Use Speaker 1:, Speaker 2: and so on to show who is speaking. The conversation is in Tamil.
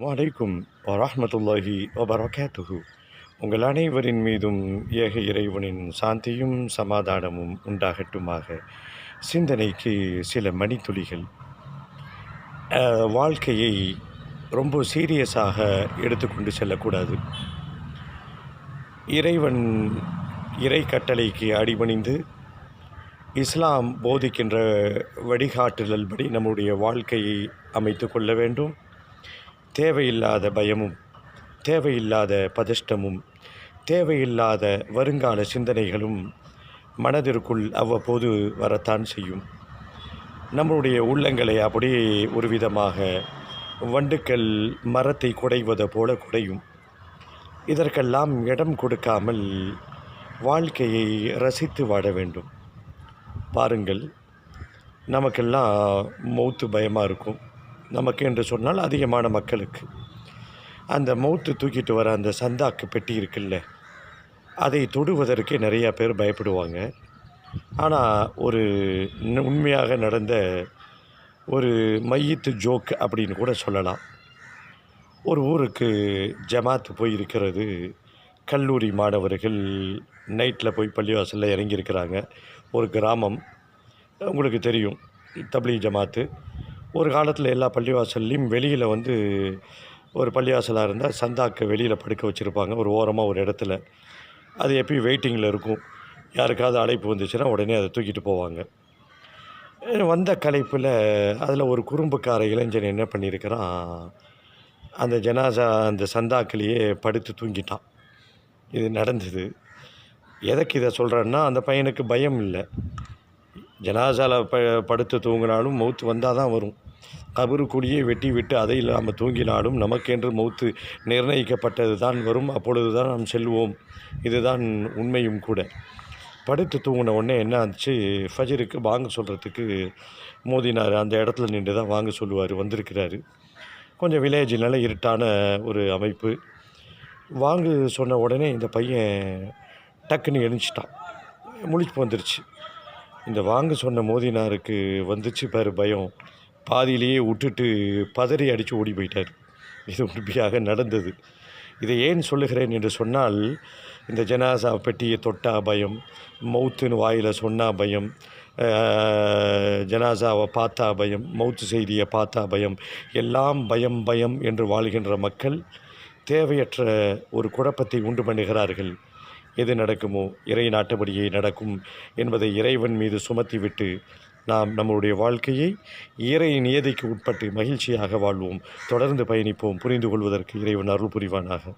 Speaker 1: வலைக்கும் வரமத்துல்லாஹி வபரகாத்துஹு. உங்கள் அனைவரின் மீதும் ஏக இறைவனின் சாந்தியும் சமாதானமும் உண்டாகட்டுமாக. சிந்தனைக்கு சில மணித்துளிகள். வாழ்க்கையை ரொம்ப சீரியஸாக எடுத்துக்கொண்டு செல்லக்கூடாது. இறைவன் இறை கட்டளைக்கு அடிபணிந்து இஸ்லாம் போதிக்கின்ற வழிகாட்டுதல்படி நம்முடைய வாழ்க்கையை அமைத்து கொள்ள வேண்டும். தேவையில்லாத பயமும் தேவையில்லாத பதஷ்டமும் தேவையில்லாத வருங்கால சிந்தனைகளும் மனதிற்குள் அவ்வப்போது வரத்தான் செய்யும். நம்மளுடைய உள்ளங்களை அப்படியே ஒரு விதமாக வண்டுக்கள் மரத்தை குடைவது போல குடையும். இதற்கெல்லாம் இடம் கொடுக்காமல் வாழ்க்கையை ரசித்து வாழ வேண்டும். பாருங்கள் நமக்கெல்லாம் மௌத்து பயமாக இருக்கும். நமக்கு என்று சொன்னால் அதிகமான மக்களுக்கு. அந்த மௌத்து தூக்கிட்டு வர அந்த சந்தாக்கு பெட்டி இருக்குல்ல அதை தொடுவதற்கே நிறையா பேர் பயப்படுவாங்க. ஆனால் ஒரு உண்மையாக நடந்த ஒரு மையத்து ஜோக் அப்படின்னு கூட சொல்லலாம். ஒரு ஊருக்கு ஜமாத் போய் இருக்கிறது கல்லூரி மாணவர்கள் நைட்டில் போய் பள்ளிவாசலில் இறங்கியிருக்கிறாங்க. ஒரு கிராமம் உங்களுக்கு தெரியும் தபிலி ஜமாத்து. ஒரு காலத்தில் எல்லா பள்ளிவாசல்லையும் வெளியில் வந்து ஒரு பள்ளிவாசலாக இருந்தால் சந்தாக்கு வெளியில் படுக்க வச்சுருப்பாங்க ஒரு ஓரமாக ஒரு இடத்துல. அது எப்பயும் வெயிட்டிங்கில் இருக்கும். யாருக்காவது அழைப்பு வந்துச்சுன்னா உடனே அதை தூக்கிட்டு போவாங்க. வந்த கலைப்பில் அதில் ஒரு குறும்புக்கார இளைஞன் என்ன பண்ணியிருக்கிறான் அந்த ஜனாசா அந்த சந்தாக்கிலேயே படுத்து தூங்கிட்டான். இது நடந்தது. எதற்கு இதை சொல்கிறேன்னா அந்த பையனுக்கு பயம் இல்லை. ஜனாசாவில் ப படுத்து தூங்கினாலும் மௌத்து வந்தால் தான் வரும் கபருக்குடியே வெட்டி விட்டு அதை இல்லாமல் தூங்கினாலும் நமக்கென்று மௌத்து நிர்ணயிக்கப்பட்டது தான் வரும். அப்பொழுது தான் நாம் செல்வோம். இதுதான் உண்மையும் கூட. படுத்து தூங்கின உடனே என்ன ஆச்சு? ஃபஜருக்கு வாங்க சொல்கிறதுக்கு மோதினார். அந்த இடத்துல நின்று தான் வாங்க சொல்லுவார் வந்திருக்கிறாரு. கொஞ்சம் வில்லேஜினால இருட்டான ஒரு அமைப்பு. வாங்கு சொன்ன உடனே இந்த பையன் டக்குன்னு எழுந்துச்சிட்டான். முழிச்சு வந்துருச்சு. இந்த வாங்க சொன்ன மோதினாருக்கு வந்துச்சு பாரு பயம். பாதியிலேயே விட்டுட்டு பதறி அடித்து ஓடி போயிட்டார். இது உண்மையாக நடந்தது. இதை ஏன் சொல்லுகிறேன் என்று சொன்னால் இந்த ஜனாசா பெட்டியை தொட்டா பயம் மௌத்துன்னு வாயில் சொன்னா பயம் ஜனாசாவை பார்த்தா பயம் மௌத்து செய்தியை பார்த்தா பயம் எல்லாம் பயம் பயம் என்று வாழ்கின்ற மக்கள் தேவையற்ற ஒரு குழப்பத்தை உண்டு பண்ணுகிறார்கள். எது நடக்குமோ இறை நாட்டபடியே நடக்கும் என்பதை இறைவன் மீது சுமத்திவிட்டு நாம் நம்முடைய வாழ்க்கையை இறை நியதிக்கு உட்பட்டு மகிழ்ச்சியாக வாழ்வோம். தொடர்ந்து பயணிப்போம். புரிந்து கொள்வதற்கு இறைவன் அருள் புரிவானாக.